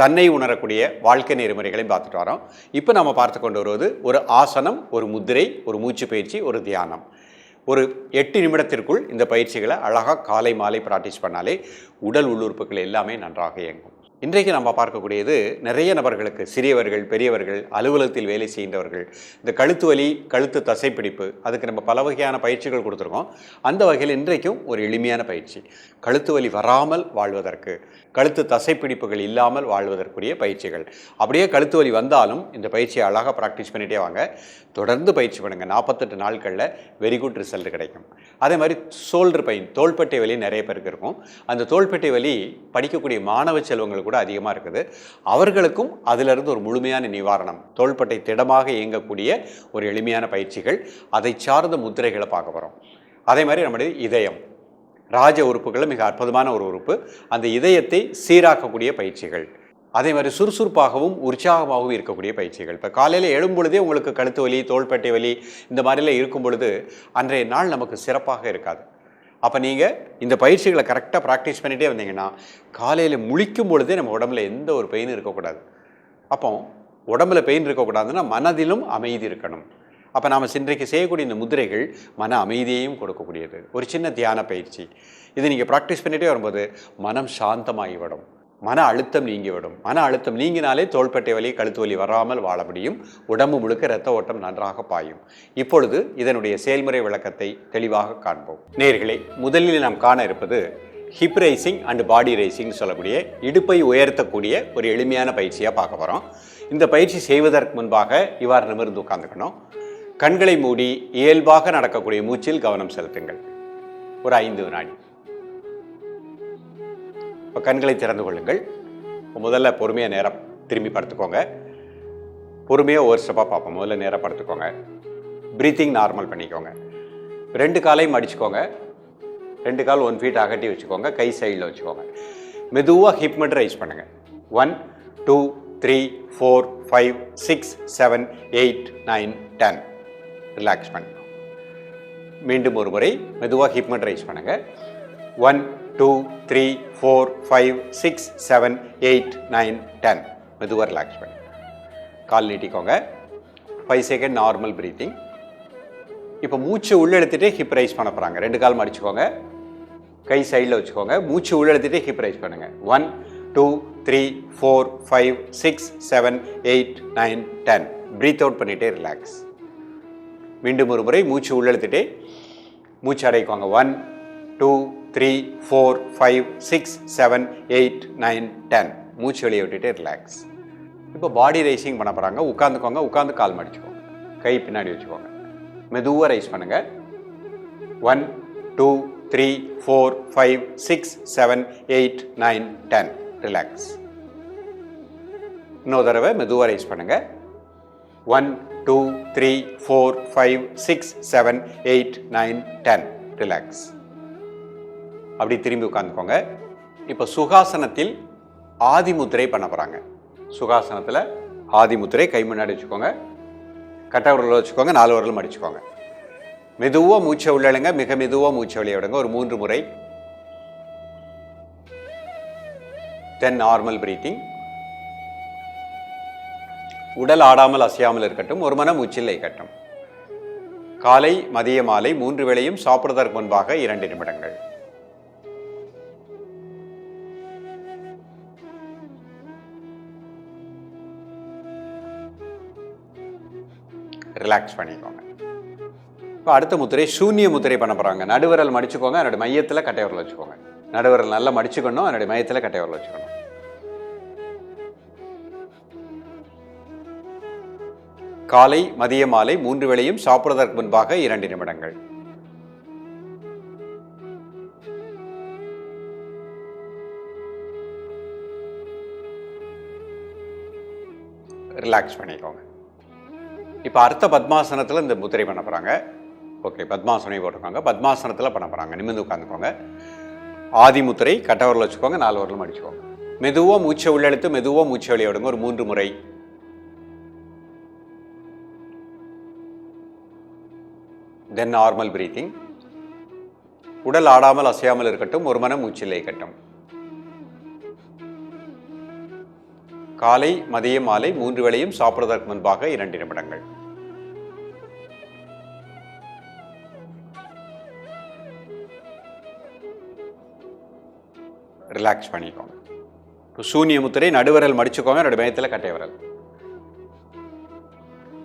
தன்னை உணரக்கூடிய வாழ்க்கை நெறிமுறைகளையும் பார்த்துட்டு வரோம். இப்போ நம்ம பார்த்து கொண்டு வருவது ஒரு ஆசனம் ஒரு முத்திரை ஒரு மூச்சு பயிற்சி ஒரு தியானம். ஒரு எட்டு நிமிடத்திற்குள் இந்த பயிற்சிகளை அழகாக காலை மாலை ப்ராக்டிஸ் பண்ணாலே உடல் உள்ளுறுப்புகள் எல்லாமே நன்றாக இயங்கும். இன்றைக்கு நம்ம பார்க்கக்கூடியது நிறைய நபர்களுக்கு சிறியவர்கள் பெரியவர்கள் அலுவலகத்தில் வேலை செய்கின்றவர்கள் இந்த கழுத்து வலி கழுத்து தசைப்பிடிப்பு அதுக்கு நம்ம பல வகையான பயிற்சிகள் கொடுத்துருக்கோம். அந்த வகையில் இன்றைக்கும் ஒரு எளிமையான பயிற்சி. கழுத்து வலி வராமல் வாழ்வதற்கு கழுத்து தசைப்பிடிப்புகள் இல்லாமல் வாழ்வதற்குரிய பயிற்சிகள். அப்படியே கழுத்து வலி வந்தாலும் இந்த பயிற்சியை அழகாக ப்ராக்டிஸ் பண்ணிகிட்டே வாங்க. தொடர்ந்து பயிற்சி பண்ணுங்கள் நாற்பத்தெட்டு நாட்களில் வெரி குட் ரிசல்ட் கிடைக்கும். அதே மாதிரி சோல்டர் பெயின் தோள்பட்டை வலி நிறைய பேருக்கு இருக்கும். அந்த தோள்பட்டை வலி படிக்கக்கூடிய மாணவ செல்வங்கள் கூட அதிகமாக இருக்குது. அவர்களுக்கும் அதிலிருந்து ஒரு முழுமையான நிவாரணம் தோள்பட்டை திடமாக இயங்கக்கூடிய ஒரு எளிமையான பயிற்சிகள் அதை சார்ந்த முத்திரைகளை பார்க்க போகிறோம் அதே மாதிரி நம்முடைய இதயம் ராஜ உறுப்புகளில் மிக அற்புதமான ஒரு உறுப்பு. அந்த இதயத்தை சீராக்கக்கூடிய பயிற்சிகள். அதே மாதிரி சுறுசுறுப்பாகவும் உற்சாகமாகவும் இருக்கக்கூடிய பயிற்சிகள். இப்போ காலையில் எழும் பொழுதே உங்களுக்கு கழுத்து வலி தோள்பட்டை வலி இந்த மாதிரிலாம் இருக்கும் பொழுது அன்றைய நாள் நமக்கு சிறப்பாக இருக்காது. அப்போ நீங்கள் இந்த பயிற்சிகளை கரெக்டாக ப்ராக்டிஸ் பண்ணிகிட்டே வந்தீங்கன்னா காலையில் முழிக்கும் பொழுதே நம்ம உடம்புல எந்த ஒரு பெயின் இருக்கக்கூடாது. அப்போ உடம்புல பெயின் இருக்கக்கூடாதுன்னா மனதிலும் அமைதி இருக்கணும். அப்போ நாம் சின்றைக்கு செய்யக்கூடிய இந்த முதிரைகள் மன அமைதியையும் கொடுக்கக்கூடியது. ஒரு சின்ன தியான பயிற்சி. இது நீங்கள் ப்ராக்டிஸ் பண்ணிகிட்டே வரும்போது மனம் சாந்தமாகிவிடும் மன அழுத்தம் நீங்கிவிடும். மன அழுத்தம் நீங்கினாலே தோள்பட்டை வலி கழுத்து வலி வராமல் வாழ முடியும். உடம்பு முழுக்க இரத்த ஓட்டம் நன்றாக பாயும். இப்பொழுது இதனுடைய செயல்முறை விளக்கத்தை தெளிவாக காண்போம். நேர்களே முதலில் நாம் காண இருப்பது hip rising and body rising சொல்லக்கூடிய இடுப்பை உயர்த்தக்கூடிய ஒரு எளிமையான பயிற்சியாக பார்க்க போகிறோம் இந்த பயிற்சி செய்வதற்கு முன்பாக இவ்வாறு நிமிர்ந்து உட்காந்துக்கணும் கண்களை மூடி இயல்பாக நடக்கக்கூடிய மூச்சில் கவனம் செலுத்துங்கள். ஒரு ஐந்து வினாடி. இப்போ கண்களை திறந்து கொள்ளுங்கள். முதல்ல பொறுமையாக நேரம் திரும்பி படுத்துக்கோங்க. பொறுமையாக ஒரு ஸ்டெப்பாக பார்ப்போம். முதல்ல நேராக படுத்துக்கோங்க. ப்ரீத்திங் நார்மல் பண்ணிக்கோங்க. ரெண்டு காலையும் அடிச்சுக்கோங்க. ரெண்டு கால் ஒன் ஃபீட் அகட்டி வச்சுக்கோங்க. கை சைடில் வச்சுக்கோங்க. மெதுவாக ஹிப் மட்டும் ரைஸ் பண்ணுங்கள் one two three four five six seven eight nine ten relax பண்ணுங்க மீண்டும் ஒரு முறை மெதுவாக ஹிப் மட்டும் ரைஸ் பண்ணுங்கள் one two three four five six seven eight nine ten மெதுவாக ரிலாக்ஸ் பண்ணி. கால் நீட்டிக்கோங்க. ஃபைவ் செகண்ட் நார்மல் ப்ரீத்திங் இப்போ மூச்சு உள்ளெடுத்துகிட்டே ஹிப் ரைஸ் பண்ண போகிறாங்க ரெண்டு கால் மடிச்சுக்கோங்க. கை சைடில் வச்சுக்கோங்க. மூச்சு உள்ள ஹிப் ரைஸ் பண்ணுங்கள் one two three four five six seven eight nine ten breath out பண்ணிகிட்டே ரிலாக்ஸ் மீண்டும் ஒரு முறை மூச்சு உள்ளெழுத்துட்டே மூச்சு அடைக்குவாங்க one two three four five six seven eight nine ten. மூச்சு வெளியே விட்டுட்டு ரிலாக்ஸ் இப்போ பாடி ரைசிங் பண்ண போகிறாங்க உட்காந்துக்கோங்க உட்காந்து கால் மடிச்சுக்கோங்க. கை பின்னாடி வச்சுக்கோங்க. மெதுவாக ரைஸ் பண்ணுங்கள் one two three four five six seven eight nine ten relax இன்னொரு தடவை மெதுவாக ரைஸ் பண்ணுங்கள் one two three four five six seven eight nine ten relax அப்படி திரும்பி உட்காந்துக்கோங்க இப்போ சுகாசனத்தில் ஆதிமுத்திரை பண்ண போகிறாங்க சுகாசனத்தில் ஆதிமுத்திரை கை முன்னாடி வச்சுக்கோங்க. கட்டை விரலில் வச்சுக்கோங்க நாலு விரலும் அடிச்சுக்கோங்க. மெதுவாக மூச்சை உள்ளழுங்க மிக மெதுவாக மூச்சை வெளியே விடுங்க. ஒரு மூன்று முறை. தென் நார்மல் பிரீத்திங் உடல் ஆடாமல் அசையாமல் இருக்கட்டும் ஒரு மன மூச்சில் கட்டும் காலை மதிய மாலை மூன்று வேளையும் சாப்பிடுவதற்கு முன்பாக இரண்டு நிமிடங்கள். ரிலாக்ஸ் பண்ணிக்கோங்க. இப்போ அடுத்த முத்திரை சூன்ய முத்திரை பண்ண போகிறாங்க நடுவரல் மடிச்சுக்கோங்க அதனுடைய மையத்தில் கட்டையவரில் வச்சுக்கோங்க. நடுவரல் நல்லா மடிச்சுக்கணும் அதனுடைய மையத்தில் கட்டையவரில் வச்சுக்கணும். காலை மதிய மாலை மூன்று வேளையும் சாப்பிடுவதற்கு முன்பாக இரண்டு நிமிடங்கள். ரிலாக்ஸ் பண்ணிக்கோங்க. இப்போ அர்த்த பத்மாசனத்தில் இந்த முத்திரை பண்ண போகிறாங்க ஓகே பத்மாசனையும் போட்டிருக்காங்க. பத்மாசனத்தில் பண்ண போகிறாங்க நிமிர்ந்து உட்காந்துக்கோங்க ஆதி முத்திரை கட்டவரில் வச்சுக்கோங்க நாலு வரலும் அடிச்சுக்கோங்க. மெதுவாக மூச்சை உள்ளெழுத்து மெதுவாக மூச்சை வெளியே விடுங்க. ஒரு மூன்று முறை. தென் நார்மல் பிரீத்திங் உடல் ஆடாமல் அசையாமல் இருக்கட்டும். ஒரு மனம் மூச்சில்லை கட்டும் காலை மதிய மாலை மூன்று வேளையும் சாப்பிடுவதற்கு முன்பாக இரண்டு நிமிடங்கள். ரிலாக்ஸ் பண்ணிக்கோங்க. இப்போ சூன்ய முத்திரை நடுவரல் மடிச்சுக்கோங்க என்னோட பயத்தில் கட்டை விரல்.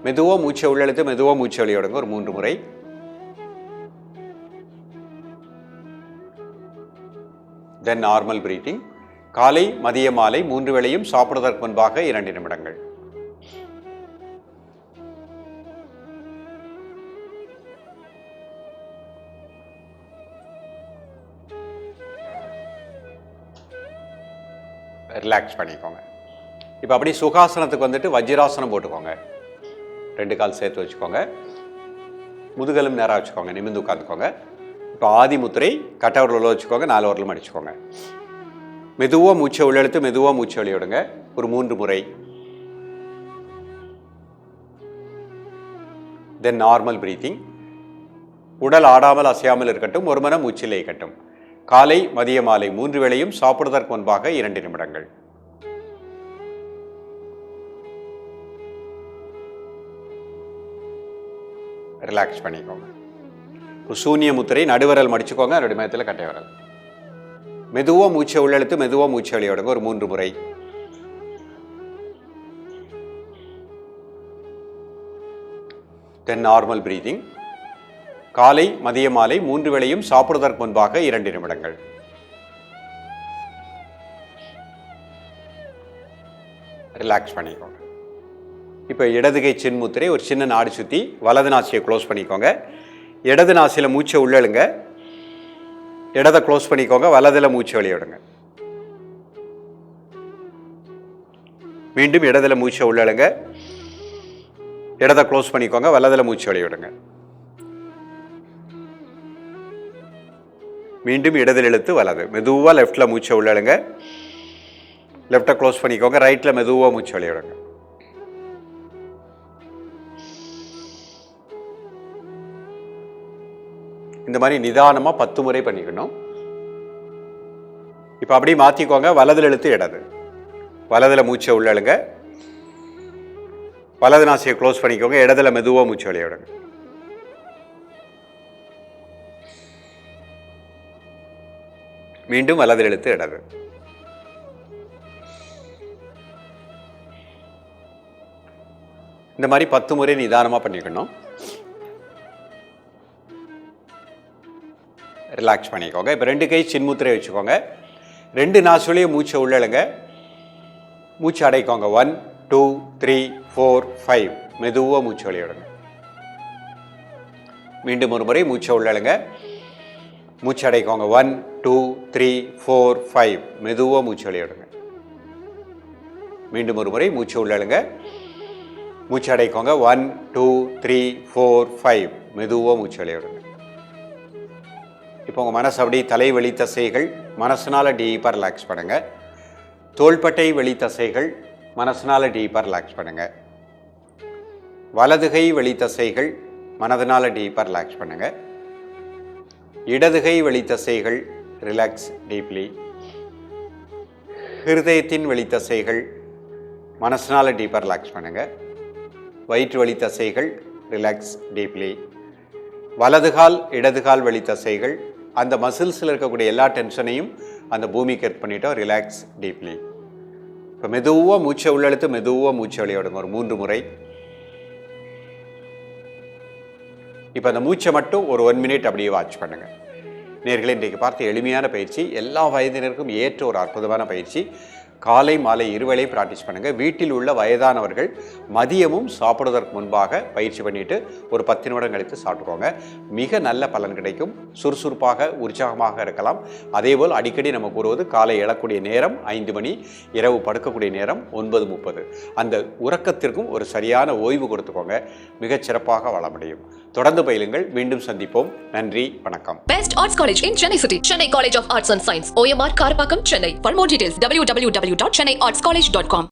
மெதுவாக மூச்சை உள்ளெழுத்து மெதுவாக மூச்சை வெளியிடுங்க ஒரு மூன்று முறை. தென் நார்மல் பிரீத்திங் காலை மதிய மாலை மூன்று வேளையும் சாப்பிடுவதற்கு முன்பாக இரண்டு நிமிடங்கள். ரிலாக்ஸ் பண்ணிக்கோங்க. இப்போ அப்படியே சுகாசனத்துக்கு வந்துட்டு வஜ்ராசனம் போட்டுக்கோங்க. ரெண்டு கால் சேர்த்து வச்சுக்கோங்க. முதுகலும் நேராக வச்சுக்கோங்க நிமிர்ந்து உட்காந்துக்கோங்க இப்போ ஆதி முத்திரை கட்டவரில் வச்சுக்கோங்க நாலு வரலும் அடிச்சுக்கோங்க. மெதுவாக மூச்சை உள்ளெழுத்து மெதுவாக மூச்சை வெளியிடுங்க ஒரு மூன்று முறை. தென் நார்மல் பிரீத்திங் உடல் ஆடாமல் அசையாமல் இருக்கட்டும் ஒரு மனம் மூச்சிலே இருக்கட்டும். காலை மதிய மாலை மூன்று வேளையும் சாப்பிடுவதற்கு முன்பாக இரண்டு நிமிடங்கள். ரிலாக்ஸ் பண்ணிக்கோங்க. ஒரு சூன்ய முத்திரை நடுவரல் மடிச்சுக்கோங்க அதோட மயத்தில் கட்டை வரல். மெதுவாக மூச்சை உள்ளெழுத்து மெதுவாக மூச்சை வெளியிடுங்க ஒரு மூன்று முறை. தென் நார்மல் பிரீதிங் காலை மதிய மாலை மூன்று வேளையும் சாப்பிடுவதற்கு முன்பாக இரண்டு நிமிடங்கள். ரிலாக்ஸ் பண்ணிக்கோங்க. இப்போ இடதுகை சின்முத்திரை ஒரு சின்ன நாடு சுற்றி வலது நாசியை க்ளோஸ் பண்ணிக்கோங்க. இடது நாசியில் மூச்சை உள்ளெழுங்க. இடதை க்ளோஸ் பண்ணிக்கோங்க வலதில் மூச்சு வெளியிடுங்க மீண்டும் இடதில் மூச்சை உள்ளழுங்க இடதை க்ளோஸ் பண்ணிக்கோங்க வலதில் மூச்சு வெளியிடுங்க மீண்டும் இடதில் இழுத்து வலது. மெதுவாக லெஃப்டில் மூச்சை உள்ளழுங்க லெஃப்டை க்ளோஸ் பண்ணிக்கோங்க ரைட்டில் மெதுவாக மூச்சு வெளியிடுங்க இந்த மாதிரி நிதானமாக பத்து முறை பண்ணிக்கணும். இப்போ அப்படியே மாற்றிக்கோங்க வலதில் இழுத்து இடது. வலதில் மூச்சை உள்ளழுங்க வலது நாசியை க்ளோஸ் பண்ணிக்கோங்க. இடத்துல மெதுவாக மூச்சு வெளியிடுங்க மீண்டும் வலது இழுத்து இடது. இந்த மாதிரி பத்து முறை நிதானமாக பண்ணிக்கணும். ரிலாக்ஸ் பண்ணிக்கோங்க. இப்போ ரெண்டு கை சின்முத்திரை வச்சுக்கோங்க. ரெண்டு நாசுலையும் மூச்சை உள்ளழுங்க மூச்சு அடைக்கோங்க. One two three four five மெதுவாக மூச்சு வெளியிடுங்க மீண்டும் ஒரு முறை மூச்சை உள்ளழுங்க மூச்சு அடைக்கோங்க. One two three four five மெதுவாக மூச்சு வெளியிடுங்க மீண்டும் ஒரு முறை மூச்சு உள்ளழுங்க மூச்சு அடைக்கோங்க. One two three four five மெதுவாக மூச்சு வெளியிடுங்க இப்போ உங்கள் மனசு அப்படியே தலைவலி தசைகள் மனசுனால டீப்பாக ரிலாக்ஸ் பண்ணுங்கள் தோள்பட்டை வெளி தசைகள் மனசுனால டீப்பாக ரிலாக்ஸ் பண்ணுங்கள் வலதுகை வெளி தசைகள் மனதனால டீப்பாக ரிலாக்ஸ் பண்ணுங்கள் இடதுகை வெளி தசைகள் ரிலாக்ஸ் டீப்லி ஹிருதயத்தின் வெளி தசைகள் மனசுனால டீப்பாக ரிலாக்ஸ் பண்ணுங்கள் வயிற்று வலி தசைகள் ரிலாக்ஸ் டீப்லி வலதுகால் இடதுகால் வழி தசைகள் அந்த மசில்ஸில் இருக்கக்கூடிய எல்லா டென்ஷனையும் அந்த பூமிக்கு எர்த் பண்ணிட்டோம் ரிலாக்ஸ் டீப்லி இப்போ மெதுவாக மூச்சை உள்ளெழுத்து மெதுவாக மூச்சை வெளியிடுங்க ஒரு மூன்று முறை. இப்போ அந்த மூச்சை மட்டும் ஒரு ஒன் மினிட் அப்படியே வாட்ச் பண்ணுங்கள் நேர்களை இன்றைக்கு பார்த்த எளிமையான பயிற்சி எல்லா வயதினருக்கும் ஏற்ற ஒரு அற்புதமான பயிற்சி. காலை மாலை இருவேளையும் ப்ராக்டிஸ் பண்ணுங்கள் வீட்டில் உள்ள வயதானவர்கள் மதியமும் சாப்பிடுவதற்கு முன்பாக பயிற்சி பண்ணிட்டு ஒரு பத்து நிமிடம் கழித்து சாப்பிட்டுக்கோங்க. மிக நல்ல பலன் கிடைக்கும். சுறுசுறுப்பாக உற்சாகமாக இருக்கலாம். அதேபோல் அடிக்கடி நம்ம கூறுவது காலை எழக்கூடிய நேரம் ஐந்து மணி இரவு படுக்கக்கூடிய நேரம் ஒன்பது முப்பது. அந்த உறக்கத்திற்கும் ஒரு சரியான ஓய்வு கொடுத்துக்கோங்க. மிகச்சிறப்பாக வள முடியும். தொடர்ந்து பயிலுங்கள். மீண்டும் சந்திப்போம். நன்றி வணக்கம். Best arts college in Chennai city Chennai college of arts and science OMR Karapakkam Chennai for more details W W www.chennaiartscollege.com.